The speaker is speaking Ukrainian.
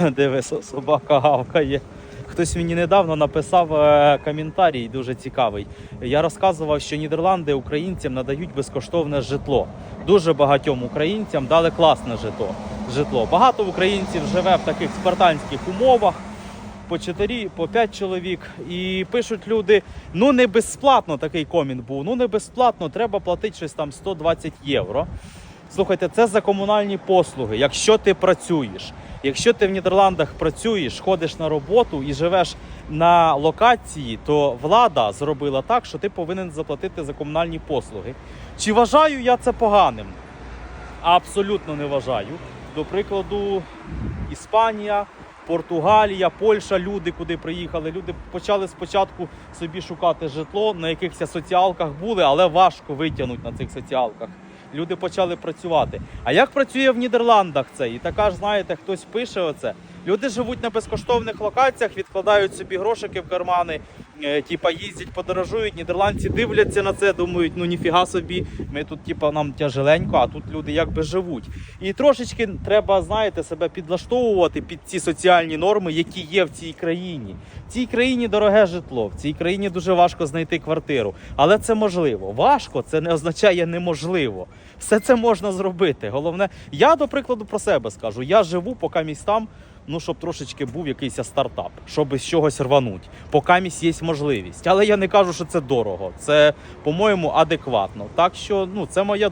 Диви, со- собака гавкає. Хтось мені недавно написав е, коментарій дуже цікавий. Я розказував, що Нідерланди українцям надають безкоштовне житло. Дуже багатьом українцям дали класне житло. житло. Багато українців живе в таких спартанських умовах. По 4, по 5 чоловік. І пишуть люди: ну не безплатно такий комент був, ну не безплатно, треба платити щось там 120 євро. Слухайте, це за комунальні послуги. Якщо ти працюєш, якщо ти в Нідерландах працюєш, ходиш на роботу і живеш на локації, то влада зробила так, що ти повинен заплатити за комунальні послуги. Чи вважаю я це поганим? Абсолютно не вважаю. До прикладу, Іспанія, Португалія, Польща, люди, куди приїхали. Люди почали спочатку собі шукати житло, на якихось соціалках були, але важко витягнути на цих соціалках. Люди почали працювати. А як працює в Нідерландах це? І така ж, знаєте, хтось пише оце. Люди живуть на безкоштовних локаціях, відкладають собі грошики в кармани, е, типа їздять, подорожують. Нідерландці дивляться на це, думають, ну ніфіга собі, ми тут, типа, нам тяжеленько, а тут люди якби живуть. І трошечки треба, знаєте, себе підлаштовувати під ці соціальні норми, які є в цій країні. В цій країні дороге житло, в цій країні дуже важко знайти квартиру. Але це можливо. Важко це не означає неможливо. Все це можна зробити. Головне, я до прикладу про себе скажу. Я живу поки місь там. Ну, щоб трошечки був якийсь стартап, щоб з чогось рвануть. Поки місь є можливість. Але я не кажу, що це дорого. Це, по-моєму, адекватно. Так що ну, це моя